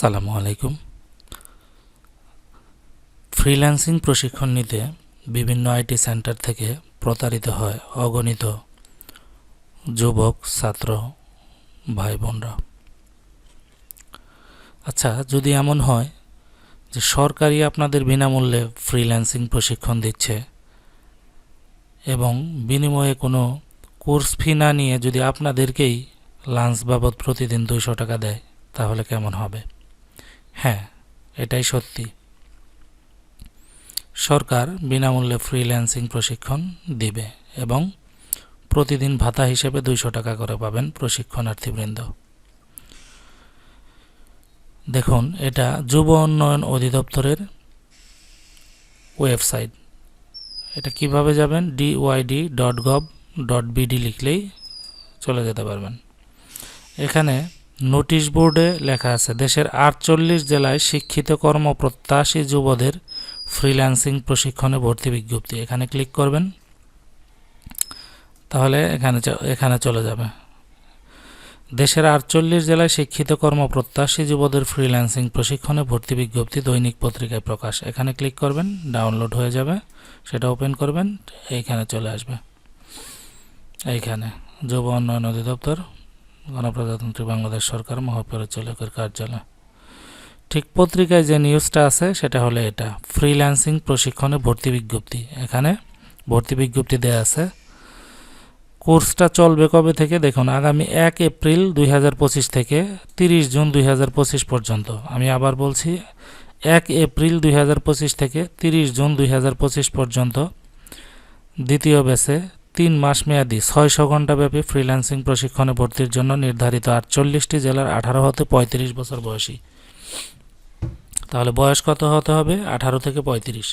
আসসালামু আলাইকুম। ফ্রিল্যান্সিং প্রশিক্ষণ নিতে বিভিন্ন আইটি সেন্টার থেকে প্রতারিত হয় অগণিত যুবক, ছাত্র ভাই বোনরা আচ্ছা যদি এমন হয় যে সরকারি আপনাদের বিনামূল্যে ফ্রিল্যান্সিং প্রশিক্ষণ দিচ্ছে এবং বিনিময়ে কোনো কোর্স ফি না নিয়ে যদি আপনাদেরকেই লাঞ্চ বাবদ প্রতিদিন দুইশো টাকা দেয়, তাহলে কেমন হবে? হ্যাঁ এটাই সত্যি। সরকার বিনামূল্যে ফ্রিল্যান্সিং প্রশিক্ষণ দিবে এবং প্রতিদিন ভাতা হিসেবে দুইশো টাকা করে পাবেন প্রশিক্ষণার্থীবৃন্দ। দেখুন, এটা যুব উন্নয়ন অধিদপ্তরের ওয়েবসাইট। এটা কীভাবে যাবেন? DYD dot gov dot BD লিখলেই চলে যেতে পারবেন। এখানে নোটিশ বোর্ডে লেখা আছে, দেশের আটচল্লিশ জেলায় শিক্ষিত কর্মপ্রত্যাশী যুবদের ফ্রিল্যান্সিং প্রশিক্ষণে ভর্তি বিজ্ঞপ্তি। এখানে ক্লিক করবেন। তাহলে এখানে এখানে চলে যাবে। দেশের আটচল্লিশ জেলায় শিক্ষিত কর্মপ্রত্যাশী যুবদের ফ্রিল্যান্সিং প্রশিক্ষণে ভর্তি বিজ্ঞপ্তি দৈনিক পত্রিকায় প্রকাশ। এখানে ক্লিক করবেন, ডাউনলোড হয়ে যাবে, সেটা ওপেন করবেন, এইখানে চলে আসবে। এইখানে, যুব উন্নয়ন অধিদপ্তর গণপ্রজাতন্ত্রী বাংলাদেশ সরকার মহাপরিচালকের কার্যালয়। ঠিক পত্রিকায় যে নিউজটা আছে, সেটা হলো এটা। ফ্রিল্যান্সিং প্রশিক্ষণে ভর্তি বিজ্ঞপ্তি। এখানে ভর্তি বিজ্ঞপ্তি দেয়া আছে, কোর্সটা চলবে কবে থেকে? দেখুন, আগামী এক এপ্রিল দুই হাজার পঁচিশ থেকে তিরিশ জুন দুই হাজার পঁচিশ পর্যন্ত। আমি আবার বলছি, এক এপ্রিল দুই হাজার পঁচিশ থেকে তিরিশ জুন দুই হাজার পঁচিশ পর্যন্ত দ্বিতীয় ব্যাচে তিন মাস মেয়াদি ছয়শো ঘন্টাব্যাপী ফ্রিল্যান্সিং প্রশিক্ষণে ভর্তির জন্য নির্ধারিত আটচল্লিশটি জেলার আঠারো হতে পঁয়ত্রিশ বছর বয়সী। তাহলে বয়স কত হতে হবে? আঠারো থেকে পঁয়ত্রিশ।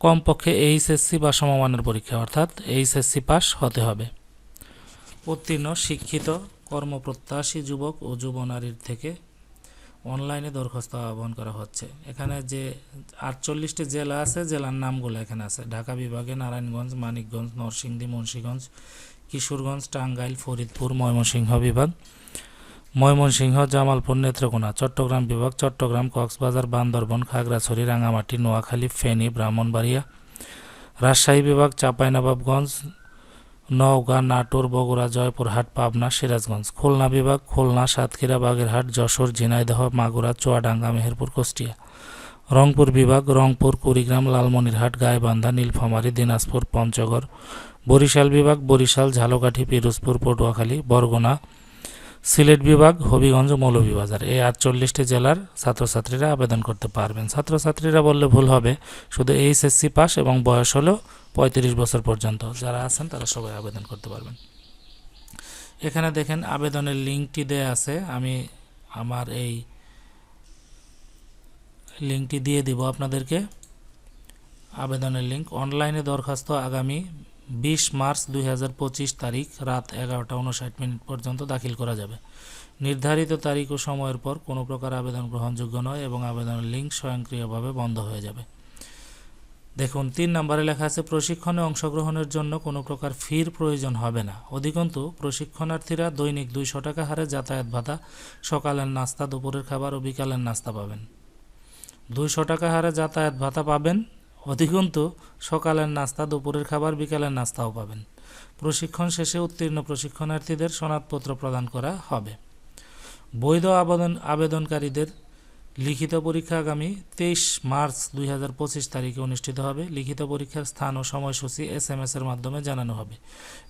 কমপক্ষে এইচএসসি বা সমমানের পরীক্ষা, অর্থাৎ এইচএসসি পাস হতে হবে। উত্তীর্ণ, শিক্ষিত, কর্মপ্রত্যাশী যুবক ও যুব নারীর থেকে অনলাইনে দরখাস্ত আহ্বান করা হচ্ছে। এখানে যে আটচল্লিশটি জেলা আছে, জেলার নামগুলো এখানে আছে। ঢাকা বিভাগে নারায়ণগঞ্জ, মানিকগঞ্জ, নরসিংদী, মুন্সীগঞ্জ, কিশোরগঞ্জ, টাঙ্গাইল, ফরিদপুর, ময়মনসিংহ বিভাগ। ময়মনসিংহ, জামালপুর, নেত্রকোনা, চট্টগ্রাম বিভাগ, চট্টগ্রাম, কক্সবাজার, বান্দরবন, খাগড়াছড়ি রাঙামাটি নোয়াখালী, ফেনী, ব্রাহ্মণবাড়িয়া। রাজশাহী বিভাগ, চাঁপাইনবাবগঞ্জ নওগাঁ, নাটোর, বগুড়া জয়পুরহাট পাবনা, সিরাজগঞ্জ, খুলনা বিভাগ, খুলনা, সাতক্ষীরা, বাগেরহাট, যশোর, ঝিনাইদহ, মাগুরা, চুয়াডাঙ্গা, মেহেরপুর, কুষ্টিয়া। রংপুর বিভাগ, রংপুর, কুড়িগ্রাম, লালমনিরহাট, গাইবান্ধা, নীলফামারী, দিনাজপুর, পঞ্চগড়। বরিশাল বিভাগ, বরিশাল, ঝালকাঠি, পিরোজপুর, পটুয়াখালী, বরগুনা সিলেট বিভাগ, হবিগঞ্জ, মৌলভীবাজার। এই আটচল্লিশটি জেলার ছাত্রছাত্রীরা আবেদন করতে পারবেন। ছাত্রছাত্রীরা বললে ভুল হবে। শুধু এইচএসসি পাস এবং বয়স হলো পঁয়ত্রিশ বছর পর্যন্ত। যারা আছেন, তারা সবাই আবেদন করতে পারবেন। এখানে দেখেন, আবেদনের লিঙ্কটি দেয়া আছে। আমি আমার এই লিঙ্কটি দিয়ে দিব আপনাদেরকে। আবেদনের লিঙ্ক। অনলাইনে দরখাস্ত আগামী বিশ মার্চ দুই হাজার পঁচিশ তারিখ রাত এগারোটা উনষাট মিনিট পর্যন্ত দাখিল করা যাবে। নির্ধারিত তারিখ ও সময়ের পর কোনো প্রকার আবেদন গ্রহণযোগ্য নয় এবং আবেদনের লিঙ্ক স্বয়ংক্রিয়ভাবে বন্ধ হয়ে যাবে। দেখুন, তিন নম্বরে লেখা আছে, প্রশিক্ষণে অংশগ্রহণের জন্য কোনো প্রকার ফির প্রয়োজন হবে না। অধিকন্তু, প্রশিক্ষণার্থীরা দৈনিক দুইশো টাকা হারে যাতায়াত ভাতা, সকালের নাস্তা, দুপুরের খাবার ও বিকালের নাস্তা পাবেন। দুইশো টাকা হারে যাতায়াত ভাতা পাবেন অধিকন্তু সকালের নাস্তা, দুপুরের খাবার, বিকালের নাস্তাও পাবেন। প্রশিক্ষণ শেষে উত্তীর্ণ প্রশিক্ষণার্থীদের সনদপত্র প্রদান করা হবে। বৈধ আবেদন আবেদনকারীদের লিখিত পরীক্ষা আগামী তেইশ মার্চ দুই হাজার পঁচিশ তারিখে অনুষ্ঠিত হবে। লিখিত পরীক্ষার স্থান ও সময়সূচি এস এম এর মাধ্যমে জানানো হবে।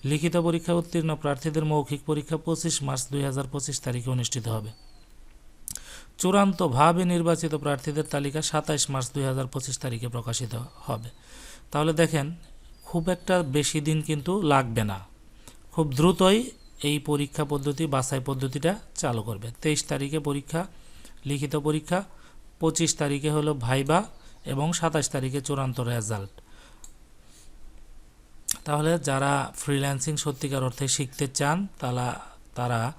লিখিত পরীক্ষা উত্তীর্ণ প্রার্থীদের মৌখিক পরীক্ষা পঁচিশ মার্চ দুই হাজার পঁচিশ তারিখে অনুষ্ঠিত হবে। চূড়ান্তভাবে নির্বাচিত প্রার্থীদের তালিকা সাতাইশ মার্চ দুই হাজার পঁচিশ তারিখে প্রকাশিত হবে। তাহলে দেখেন, খুব একটা বেশি দিন কিন্তু লাগবে না। খুব দ্রুতই এই পরীক্ষা পদ্ধতি, বাছাই পদ্ধতিটা চালু করবে। তেইশ তারিখে পরীক্ষা, লিখিত পরীক্ষা, পঁচিশ তারিখে হলো ভাইবা এবং সাতাশ তারিখে চূড়ান্ত রেজাল্ট। তাহলে যারা ফ্রিল্যান্সিং সত্যিকার অর্থে শিখতে চান তারা তারা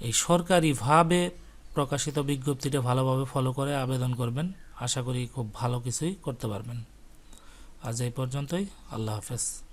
এই সরকারিভাবে প্রকাশিত বিজ্ঞপ্তিটা ভালোভাবে ফলো করে আবেদন করবেন। আশা করি খুব ভালো কিছুই করতে পারবেন। আজ এই পর্যন্তই। আল্লাহ হাফেজ।